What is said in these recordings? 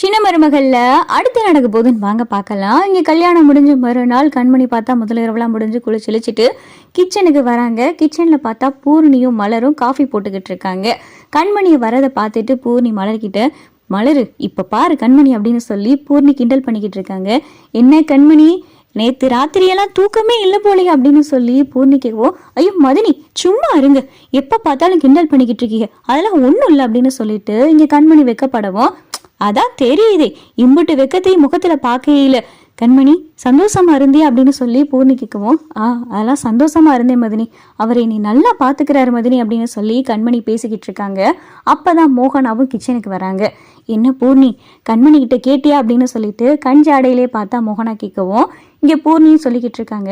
சின்ன மருமகள்ல அடுத்து நடக்க போகுதுன்னு வாங்க பார்க்கலாம். இங்கே கல்யாணம் முடிஞ்ச மறுநாள் கண்மணி பார்த்தா முதலிரவெல்லாம் முடிஞ்சு குளிச்செளிச்சிட்டு கிச்சனுக்கு வராங்க. கிச்சனில் பார்த்தா பூர்ணியும் மலரும் காஃபி போட்டுக்கிட்டு இருக்காங்க. கண்மணி வரதை பார்த்துட்டு பூர்ணி மலர்கிட்ட மலரு இப்போ பாரு கண்மணி அப்படின்னு சொல்லி பூர்ணி கிண்டல் பண்ணிக்கிட்டு இருக்காங்க. என்ன கண்மணி? நேத்து ராத்திரியெல்லாம் தூக்கமே இல்லை போலயே அப்படின்னு சொல்லி பூர்ணி கேட்கவும் ஐயோ மதினி சும்மா இருங்க. எப்போ பார்த்தாலும் கிண்டல் பண்ணிக்கிட்டு இருக்கீங்க. அதெல்லாம் ஒன்றும் இல்லை அப்படின்னு சொல்லிட்டு இங்கே கண்மணி வைக்கப்படவும் அதான் தெரியுதே. இம்புட்டு வெக்கத்தையும் முகத்துல பார்க்கையில கண்மணி சந்தோஷமா இருந்தே அப்படின்னு சொல்லி பூர்ணி கேட்கவும் ஆ அதெல்லாம் சந்தோஷமா இருந்தேன் மதினி. அவரை நீ நல்லா பாத்துக்கிறாரு மதினி அப்படின்னு சொல்லி கண்மணி பேசிக்கிட்டு இருக்காங்க. அப்பதான் மோகனாவும் கிச்சனுக்கு வராங்க. என்ன பூர்ணி கண்மணி கிட்ட கேட்டியா? அப்படின்னு சொல்லிட்டு கண் ஜாடையிலே பார்த்தா மோகனா கேட்கவும் இங்கே பூர்ணியும் சொல்லிக்கிட்டு இருக்காங்க.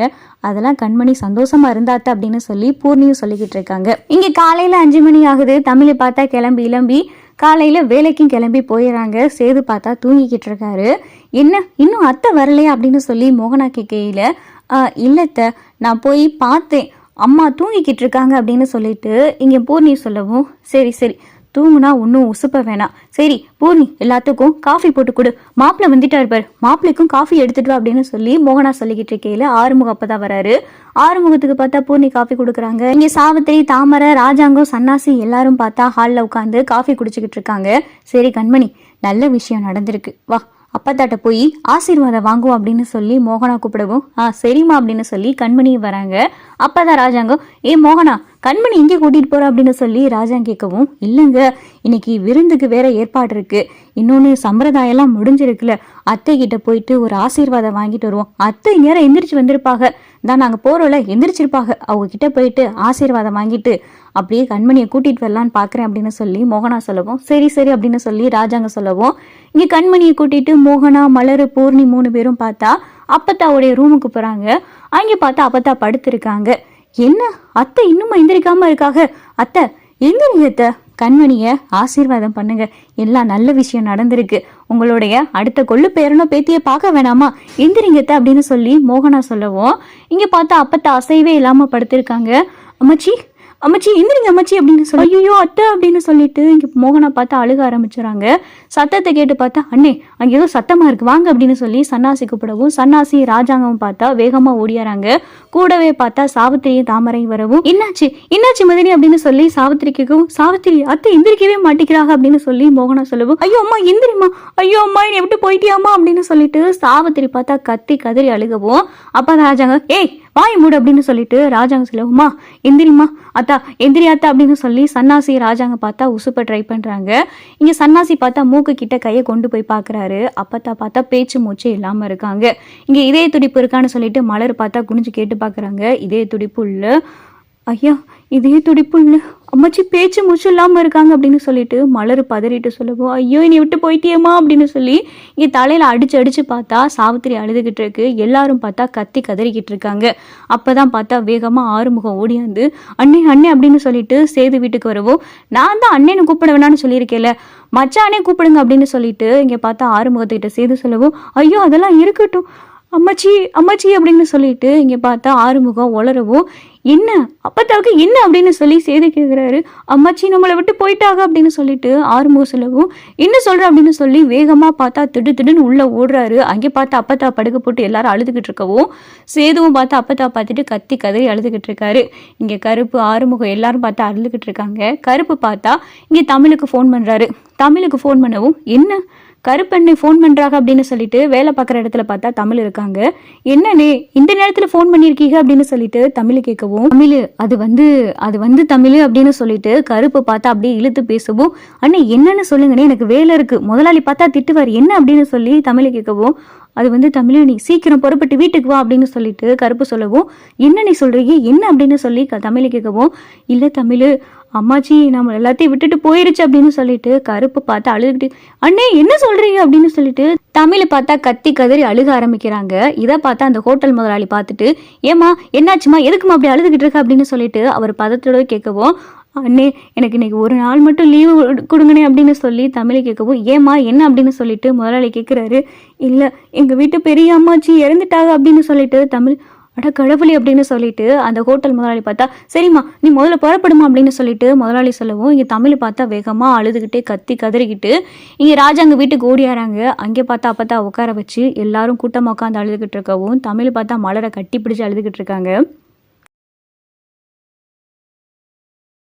அதெல்லாம் கண்மணி சந்தோஷமா இருந்தாத்த? அப்படின்னு சொல்லி பூர்ணியும் சொல்லிக்கிட்டு இருக்காங்க. இங்கே காலையில் அஞ்சு மணி ஆகுது. தமிழை பார்த்தா கிளம்பி இளம்பி காலையில் வேலைக்கும் கிளம்பி போயிடறாங்க சேது பார்த்தா தூங்கிக்கிட்டு இருக்காரு. என்ன இன்னும் அத்தை வரலையா? அப்படின்னு சொல்லி மோகனா கேட்கையில் இல்லைத்த நான் போய் பார்த்தேன். அம்மா தூங்கிக்கிட்டு இருக்காங்க. அப்படின்னு சொல்லிட்டு இங்கே பூர்ணி சொல்லவும் சரி சரி. தூங்குனா ஒன்றும் உசுப்ப வேணாம். சரி பூர்ணி எல்லாத்துக்கும் காஃபி போட்டு கொடு. மாப்பிள்ளை வந்துட்டா இருப்பார் மாப்பிள்ளைக்கும் காஃபி எடுத்துட்டு வா அப்படின்னு சொல்லி மோகனா சொல்லிக்கிட்டு இருக்கையில ஆறுமுகம் அப்பதான் வராரு. ஆறுமுகத்துக்கு பார்த்தா பூர்ணி காஃபி கொடுக்குறாங்க. இங்கே சாவித்திரி தாமரை ராஜாங்கம் சன்னாசி எல்லாரும் பார்த்தா ஹாலில் உட்காந்து காஃபி குடிச்சுக்கிட்டு இருக்காங்க. சரி கண்மணி நல்ல விஷயம் நடந்திருக்கு. வா அப்பத்தாட்ட போய் ஆசீர்வாதம் வாங்குவோம் அப்படின்னு சொல்லி மோகனா கூப்பிடவும் ஆ சரிம்மா அப்படின்னு சொல்லி கண்மணி வராங்க. அப்பதான் ராஜாங்கம் ஏ மோகனா கண்மணி இங்கே கூட்டிட்டு போற அப்படின்னு சொல்லி ராஜா கேட்கவும் இல்லைங்க இன்னைக்கு விருந்துக்கு வேற ஏற்பாடு இருக்கு. இன்னொன்று சம்பிரதாயம்லாம் முடிஞ்சிருக்குல்ல அத்தை கிட்ட போயிட்டு ஒரு ஆசீர்வாதம் வாங்கிட்டு வருவோம். அத்தை நேரம் எந்திரிச்சு வந்திருப்பாங்க தான் நாங்கள் போகிறோம்ல எந்திரிச்சிருப்பாங்க அவங்க கிட்ட போயிட்டு ஆசீர்வாதம் வாங்கிட்டு அப்படியே கண்மணியை கூட்டிட்டு வரலான்னு பார்க்குறேன் அப்படின்னு சொல்லி மோகனா சொல்லவும் சரி சரி அப்படின்னு சொல்லி ராஜாங்க சொல்லவும் இங்கே கண்மணியை கூட்டிட்டு மோகனா மலரு பூர்ணி மூணு பேரும் பார்த்தா அப்பத்தாவுடைய ரூமுக்கு போகிறாங்க அங்கே பார்த்தா அப்பத்தா படுத்திருக்காங்க. என்ன? அத்தை இன்னும் எந்திரிக்காம இருக்காங்க அத்தை எந்திரிங்க அத்தை? கண்மணிய ஆசீர்வாதம் பண்ணுங்க. எல்லாம் நல்ல விஷயம் நடந்திருக்கு. உங்களுடைய அடுத்த கொள்ளு பேரனோ பேத்தியை பார்க்க வேணாமா? எந்திரிங்கத்த அப்படின்னு சொல்லி மோகனா சொல்லவும் இங்க பார்த்தா அப்பத்தா அசைவே இல்லாம படுத்திருக்காங்க. அம்மச்சி அம்மச்சி எந்திரிங்க அம்மச்சி அப்படின்னு சொல்லி ஐயோ அத்தை அப்படின்னு சொல்லிட்டு இங்கே மோகனை பார்த்து அழுக ஆரம்பிச்சுறாங்க. சத்தத்தை கேட்டு பார்த்தா அண்ணே அங்கே ஏதோ சத்தமாக இருக்கு வாங்க அப்படின்னு சொல்லி சன்னாசி கூப்பிடவும் சன்னாசி ராஜாங்கம் பார்த்தா வேகமாக ஓடியாராங்க. கூடவே பார்த்தா சாவித்திரியும் தாமரையும் வரவும் என்னாச்சு? என்னாச்சு மதினி? அப்படின்னு சொல்லி சாவித்திரிக்கும் சாவித்திரி அத்தை எந்திரிக்கவே மாட்டேங்கிறாங்க அப்படின்னு சொல்லி மோகனா சொல்லவும் ஐயோ அம்மா எந்திரிம்மா. ஐயோ அம்மா என்னை விட்டு போயிட்டியாமா அப்படின்னு சொல்லிட்டு சாவித்திரி பார்த்தா கத்தி கதறி அழுகவும். அப்ப ராஜாங்க ஏய் வாய் மூடு அப்படின்னு சொல்லிட்டு ராஜாங்க சிலவுமா எந்திரிமா அத்தா எந்திரி அத்தா அப்படின்னு சொல்லி சன்னாசி ராஜாங்க பார்த்தா உசுப்ப ட்ரை பண்ணுறாங்க இங்கே சன்னாசி பார்த்தா மூக்கு கிட்ட கையை கொண்டு போய் பார்க்குறாரு. அப்பத்தா பார்த்தா பேச்சு மூச்சு இல்லாமல் இருக்காங்க. இங்கே இதய துடிப்பு இருக்கான்னு சொல்லிட்டு மலர் பார்த்தா குனிஞ்சு கேட்டு பார்க்குறாங்க. இதய துடிப்பு இல்லை ஐயா இதே துடிப்பு இல்லை அம்மாச்சி பேச்சு மூச்சு இல்லாமல் இருக்காங்க அப்படின்னு சொல்லிட்டு மலர் பதறிட்டு சொல்லவும் ஐயோ என்னை விட்டு போயிட்டியம்மா அப்படின்னு சொல்லி இங்கே தலையில் அடிச்சு அடிச்சு பார்த்தா சாவித்திரி அழுதுகிட்டு இருக்கு. எல்லாரும் பார்த்தா கத்தி கதறிக்கிட்டு இருக்காங்க. அப்பதான் பார்த்தா வேகமாக ஆறுமுகம் ஓடியாந்து அண்ணே அண்ணே அப்படின்னு சொல்லிட்டு சேது வீட்டுக்கு வரவும் நான் தான் அண்ணனை கூப்பிட வேணாம்னு சொல்லியிருக்கேன்ல மச்சானே கூப்பிடுங்க அப்படின்னு சொல்லிட்டு இங்கே பார்த்தா ஆறுமுகத்துக்கிட்ட சேது சொல்லவும் ஐயோ அதெல்லாம் இருக்கட்டும். அம்மாச்சி அம்மாச்சி அப்படின்னு சொல்லிட்டு இங்கே பார்த்தா ஆறுமுகம் உளரவும் என்ன? அப்பத்தாவுக்கு என்ன அப்படின்னு சொல்லி சேது கேட்குறாரு அம்மாச்சி நம்மளை விட்டு போயிட்டாங்க அப்படின்னு சொல்லிட்டு ஆறுமுகம் சொல்லவும் என்ன சொல்கிற அப்படின்னு சொல்லி வேகமாக பார்த்தா திடு திடுன்னு உள்ளே ஓடுறாரு. அங்கே பார்த்தா அப்பத்தா படுக்க போட்டு எல்லாரும் அழுதுகிட்டு இருக்கவும் சேதுவும் பார்த்தா அப்பத்தா பார்த்துட்டு கத்தி கதறி அழுதுகிட்டு இருக்காரு. இங்கே கருப்பு ஆறுமுகம் எல்லாரும் பார்த்தா அழுதுகிட்டு இருக்காங்க. கருப்பு பார்த்தா இங்கே தமிழுக்கு ஃபோன் பண்ணுறாரு தமிழுக்கு ஃபோன் பண்ணவும் என்ன? கருப்பெண்ணை ஃபோன் பண்ணுறாங்க அப்படின்னு சொல்லிட்டு வேலை பார்க்குற இடத்துல பார்த்தா தமிழ் இருக்காங்க. என்னன்னே இந்த நேரத்தில் ஃபோன் பண்ணியிருக்கீங்க அப்படின்னு சொல்லிட்டு தமிழ் கேட்கவும் தமிழ் அது வந்து அது வந்து தமிழ் அப்படின்னு சொல்லிட்டு கருப்பு பார்த்தா அப்படியே இழுத்து பேசவும் அண்ணே என்னன்னு சொல்லுங்கண்ணே எனக்கு வேலை இருக்குது முதலாளி பார்த்தா திட்டுவார் என்ன அப்படின்னு சொல்லி தமிழ் கேட்கவும் அது வந்து தமிழ் நீ சீக்கிரம் புறப்பட்டு வீட்டுக்கு வா அப்படின்னு சொல்லிட்டு கருப்பு சொல்லவும் என்ன நீ சொல்றீங்க என்ன அப்படின்னு சொல்லி க- தமிழ் கேட்கவும் இல்லை தமிழ் அம்மாச்சி நம்ம எல்லாத்தையும் விட்டுட்டு போயிருச்சு அப்படின்னு சொல்லிட்டு கருப்பு பார்த்து அழுதுகிட்டு அண்ணே என்ன சொல்றீங்க? அப்படின்னு சொல்லிட்டு தமிழை பார்த்தா கத்தி கதறி அழுக ஆரம்பிக்கிறாங்க. இதை பார்த்தா அந்த ஹோட்டல் முதலாளி பார்த்துட்டு ஏமா என்னாச்சுமா எதுக்குமா அப்படி அழுதுகிட்டு இருக்க? அப்படின்னு சொல்லிட்டு அவர் பதத்தோட கேட்கவும் அண்ணே எனக்கு இன்னைக்கு ஒரு நாள் மட்டும் லீவு கொடுங்கண்ணே அப்படின்னு சொல்லி தமிழை கேட்கவும் ஏமா என்ன? அப்படின்னு சொல்லிட்டு முதலாளி கேட்குறாரு இல்லை எங்கள் வீட்டு பெரிய அம்மாச்சி இறந்துட்டாங்க அப்படின்னு சொல்லிட்டு தமிழ் அட கடவுளி அப்படின்னு சொல்லிட்டு அந்த ஹோட்டல் முதலாளி பார்த்தா சரிம்மா நீ முதல்ல புறப்படுமா அப்படின்னு சொல்லிட்டு முதலாளி சொல்லவும் இங்கே தமிழ் பார்த்தா வேகமாக அழுதுகிட்டே கத்தி கதறிக்கிட்டு இங்கே ராஜா அங்கே வீட்டுக்கு ஓடியாராங்க. அங்கே பார்த்தா அப்பத்தா உட்கார வச்சு எல்லாரும் கூட்டமாக உட்காந்து அழுதுகிட்டு இருக்கவும் தமிழ் பார்த்தா மலரை கட்டி பிடிச்சி அழுதுகிட்டு இருக்காங்க.